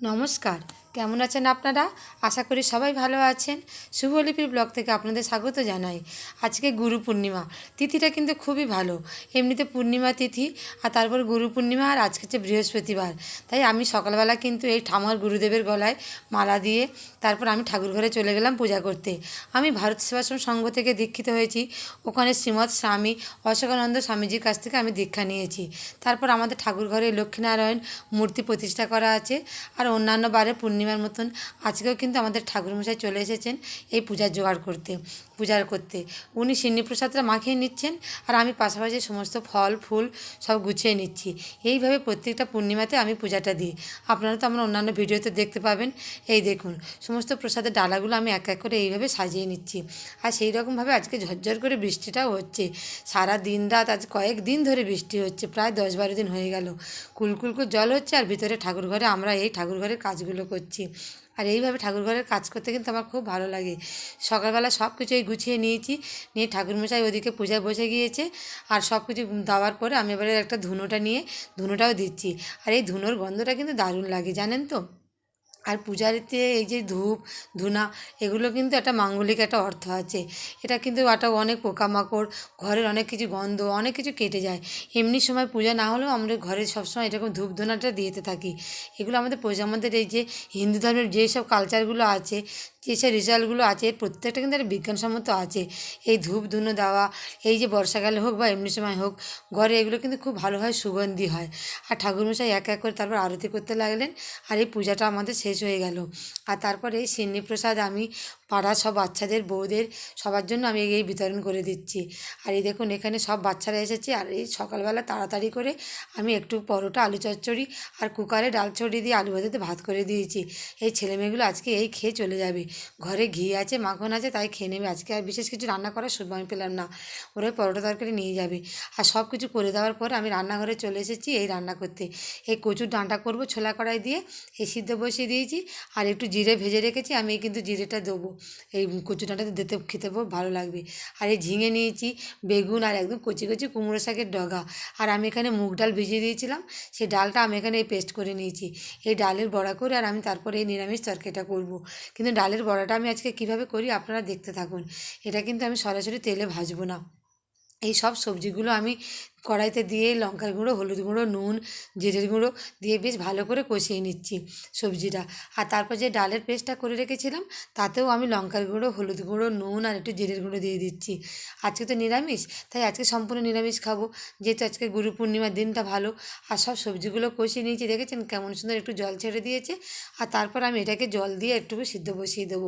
নমস্কার কেমন আছেন আপনারা? আশা করি সবাই ভালো আছেন। শুভলিপির ব্লগ থেকে আপনাদের স্বাগত জানাই। আজকে গুরু পূর্ণিমা, তিথিটা কিন্তু খুবই ভালো। এমনিতে পূর্ণিমা তিথি আর তারপর গুরু পূর্ণিমা আর আজকে হচ্ছে বৃহস্পতিবার। তাই আমি সকালবেলা কিন্তু এই ঠামার গুরুদেবের গলায় মালা দিয়ে তারপর আমি ঠাকুর ঘরে চলে গেলাম পূজা করতে। আমি ভারত সেবাশ্রম সংঘ থেকে দীক্ষিত হয়েছি। ওখানে শ্রীমৎ স্বামী অশোকানন্দ স্বামীজির কাছ থেকে আমি দীক্ষা নিয়েছি। তারপর আমাদের ঠাকুর ঘরে লক্ষ্মীনারায়ণ মূর্তি প্রতিষ্ঠা করা আছে। আর অন্যান্য বারে পূর্ণিমার মতন। আজকেও কিন্তু আমাদের ঠাকুরমশাই চলে এসেছেন এই পূজার জোগাড় করতে, পূজার করতে। উনি সিন্নি প্রসাদটা মাখিয়ে নিচ্ছেন আর আমি পাশাপাশি সমস্ত ফল, ফুল সব গুছিয়ে নিচ্ছি। এইভাবে প্রত্যেকটা পূর্ণিমাতে আমি পূজাটা দিই। আপনারা তো আমার অন্যান্য ভিডিওতে দেখতে পাবেন। এই দেখুন, সমস্ত প্রসাদের ডালাগুলো আমি এক এক করে এইভাবে সাজিয়ে নিচ্ছি। আর সেই রকমভাবে আজকে ঝরঝর করে বৃষ্টিটাও হচ্ছে। সারা দিন রাত, আজ কয়েক দিন ধরে বৃষ্টি হচ্ছে, প্রায় দশ বারো দিন হয়ে গেল। কুলকুলকুল জল হচ্ছে আর ভিতরে ঠাকুর ঘরে আমরা এই ঠাকুর ঘরের কাজগুলো করছি। আর এইভাবে ঠাকুর ঘরের কাজ করতে কিন্তু আমার খুব ভালো লাগে। সকালবেলা সব কিছু এই গুছিয়ে নিয়েছি, নিয়ে ঠাকুরমশাই ওদিকে পূজায় বসে গিয়েছে। আর সব কিছু দেওয়ার পরে আমি এবারে একটা ধুনোটা নিয়ে, ধুনোটাও দিচ্ছি। আর এই ধুনোর গন্ধটা কিন্তু দারুণ লাগে, জানেন তো? আর পূজারীতে এই যে ধূপ, ধুনা, এগুলো কিন্তু একটা মাঙ্গলিক একটা অর্থ আছে। এটা কিন্তু একটা অনেক পোকামাকড়, ঘরের অনেক কিছু গন্ধ, অনেক কিছু কেটে যায়। এমনি সময় পূজা না হলেও আমরা ঘরে সবসময় এরকম ধূপ, ধুনাটা দিতে থাকি। এগুলো আমাদের পূজা আমাদের এই যে হিন্দু ধর্মের যেসব কালচারগুলো আছে যেসব রিচুয়ালগুলো আছে প্রত্যেকটা কিন্তু একটা বিজ্ঞানসম্মত আছে। এই ধূপ ধুনো দেওয়া, এই যে বর্ষাকালে হোক বা এমনি সময় হোক, ঘরে এগুলো কিন্তু খুব ভালো হয় সুগন্ধি হয়। আর ঠাকুরমশাই এক এক করে তারপর আরতি করতে লাগলেন, আর এই পূজাটা আমাদের শেষ হয়ে গেল। আর তারপরে এই সিন্নি প্রসাদ আমি পাড়ার সব বাচ্চাদের, বউদের সবার জন্য আমি এই বিতরণ করে দিচ্ছি। আর এই দেখুন, এখানে সব বাচ্চারা এসেছে। আর এই সকালবেলা তাড়াতাড়ি করে আমি একটু পরোটা, আলু চচ্চড়ি আর কুকারে ডাল ছড়ি দিয়ে আলু ভাজাতে ভাত করে দিয়েছি। এই ছেলেমেয়েগুলো আজকে এই খেয়ে চলে যাবে। ঘরে ঘি আছে, মাখন আছে, তাই খেয়ে নেবে। আজকে আর বিশেষ কিছু রান্না করার সময় পেলাম না। ওরা পরোটা তরকারি নিয়ে যাবে। আর সব কিছু করে দেওয়ার পর আমি রান্নাঘরে চলে এসেছি এই রান্না করতে। এই কচুর ডাঁটা করব ছোলা কড়াই দিয়ে, এই সিদ্ধ বসিয়ে দিয়েছি। আর একটু জিরে ভেজে রেখেছি, আমি কিন্তু জিরেটা দেবো। এই কচু ডাঁটাতে দিতে, খেতে ভালো লাগবে। আর এই ঝিঙে নিয়েছি, বেগুন আর একদম কচি কচি কুমড়ো শাকের ডগা। আর আমি এখানে মুগ ডাল ভিজিয়ে দিয়েছিলাম সেই ডালটা আমি এখানে এই পেস্ট করে নিয়েছি। এই ডালের বড়া করে আর আমি তারপরে এই নিরামিষ তরকারিটা করব। কিন্তু ডালের বড়াটা আমি আজকে কীভাবে করি আপনারা দেখতে থাকুন। এটা কিন্তু আমি সরাসরি তেলে ভাজবো না। এই সব সবজিগুলো আমি কড়াইতে দিয়ে লঙ্কার গুঁড়ো, হলুদ গুঁড়ো, নুন, জিরের গুঁড়ো দিয়ে বেশ ভালো করে কষিয়ে নিচ্ছি সবজিটা। আর তারপর যে ডালের পেস্টটা করে রেখেছিলাম, তাতেও আমি লঙ্কার গুঁড়ো, হলুদ গুঁড়ো, নুন আর একটু জিরের গুঁড়ো দিয়ে দিচ্ছি। আজকে তো নিরামিষ, তাই আজকে সম্পূর্ণ নিরামিষ খাব। যেহেতু আজকে গুরু পূর্ণিমার দিনটা ভালো, আর সব সবজিগুলো কষিয়ে নিয়েছি, দেখেছেন কেমন সুন্দর একটু জল ছেড়ে দিয়েছে। আর তারপর আমি এটাকে জল দিয়ে একটু সিদ্ধ বসিয়ে দেবো।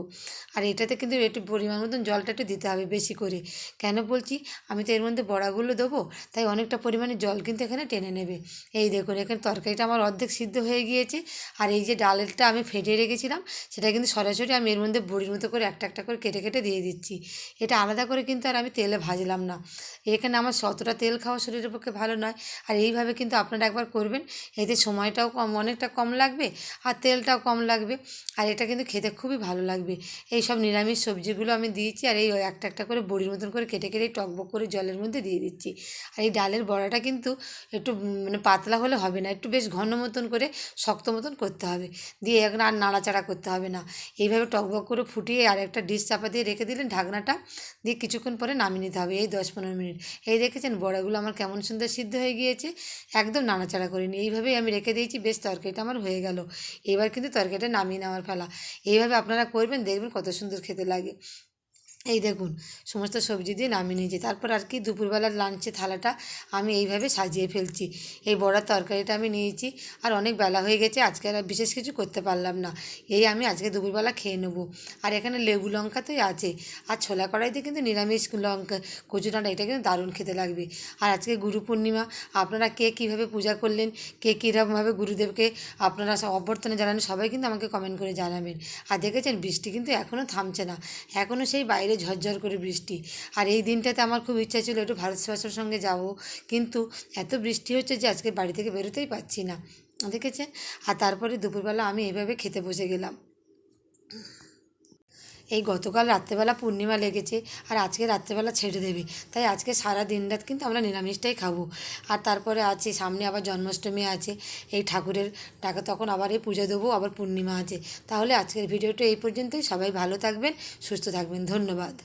আর এটাতে কিন্তু একটু পরিমাণ মতন জলটা একটু দিতে হবে বেশি করে। কেন বলছি? আমি তো এর মধ্যে বড়াগুলো দেবো, তাই অনেকটা পরিমাণে জল কিন্তু এখানে টেনে নেবে। এই দেখুন, এখানে তরকারিটা আমার অর্ধেক সিদ্ধ হয়ে গিয়েছে। আর এই যে ডালেরটা আমি ফেটে রেখেছিলাম, সেটা কিন্তু সরাসরি আমি এর মধ্যে বড়ির মতো করে একটা একটা করে কেটে কেটে দিয়ে দিচ্ছি। এটা আলাদা করে কিন্তু আর আমি তেলে ভাজলাম না। এখানে আমার শতটা তেল খাওয়া শরীরের পক্ষে ভালো নয়। আর এইভাবে কিন্তু আপনারা একবার করবেন, এতে সময়টাও কম, অনেকটা কম লাগবে আর তেলটাও কম লাগবে। আর এটা কিন্তু খেতে খুবই ভালো লাগবে। এই সব নিরামিষ সবজিগুলো আমি দিয়েছি আর এই একটা একটা করে বড়ির মতন করে কেটে কেটে টকবক করে জলের মধ্যে দিয়ে দিচ্ছি। আর এই ডালের বড়াটা কিন্তু একটু মানে পাতলা হলে হবে না। একটু বেশ ঘন মতন করে, শক্ত মতন করতে হবে। দিয়ে এখন আর নাড়াচাড়া করতে হবে না। এইভাবে টকবক করে ফুটিয়ে আর একটা ডিশ চাপা দিয়ে রেখে দিলেন, ঢাকনাটা দিয়ে কিছুক্ষণ পরে নামিয়ে নিতে হবে। এই দশ পনেরো মিনিট। এই দেখেছেন বড়াগুলো আমার কেমন সুন্দর সিদ্ধ হয়ে গিয়েছে। একদম নাড়াচাড়া করিনি। এইভাবেই আমি রেখে দিয়েছি, বেশ তরকারিটা আমার হয়ে গেল। এবার কিন্তু তরকারিটা নামিয়ে নেওয়ার ফেলা এইভাবে আপনারা করবেন, দেখবেন কত সুন্দর খেতে লাগে। এই দেখুন, সমস্ত সবজি দিয়ে নামিয়ে নিয়েছি। তারপর আর কি দুপুরবেলার লাঞ্চে থালাটা আমি এইভাবে সাজিয়ে ফেলছি। এই বড়ার তরকারিটা আমি নিয়েছি আর অনেক বেলা হয়ে গেছে, আজকে আর বিশেষ কিছু করতে পারলাম না। এই আমি আজকে দুপুরবেলা খেয়ে নেব। আর এখানে লেবু লঙ্কা তো আছে, আর ছোলা কড়াইতে কিন্তু নিরামিষ লঙ্কা, কচু ডাঁটা, এটা কিন্তু দারুণ খেতে লাগবে। আর আজকে গুরু পূর্ণিমা, আপনারা কে কীভাবে পূজা করলেন, কে কীরকমভাবে গুরুদেবকে আপনারা অভ্যর্থনা জানান সবাই কিন্তু আমাকে কমেন্ট করে জানাবেন। আর দেখেছেন, বৃষ্টি কিন্তু এখনও থামছে না। এখনও সেই বাইরে ঝরঝর করে বৃষ্টি। আর এই দিনটাতে আমার খুব ইচ্ছা ছিল একটু ভারত সেবাশ্রমের সঙ্গে যাব। কিন্তু এত বৃষ্টি হচ্ছে যে আজকে বাড়ি থেকে বেরোতেই পারছি না। দেখেছেন? আর তারপরে দুপুরবেলা আমি এভাবে খেতে বসে গেলাম। এই গতকাল রাত্রেবেলা পূর্ণিমা লেগেছে আর আজকে রাত্রেবেলা ছেড়ে দেবে। তাই আজকে সারা দিন রাত কিন্তু আমরা নিরামিষটাই খাব। আর তারপরে আছে, সামনে আবার জন্মাষ্টমী আছে। এই ঠাকুরের টাকা তখন আবার এই পুজো দেবো, আবার পূর্ণিমা আছে। তাহলে আজকের ভিডিওটা এই পর্যন্তই। সবাই ভালো থাকবেন, সুস্থ থাকবেন। ধন্যবাদ।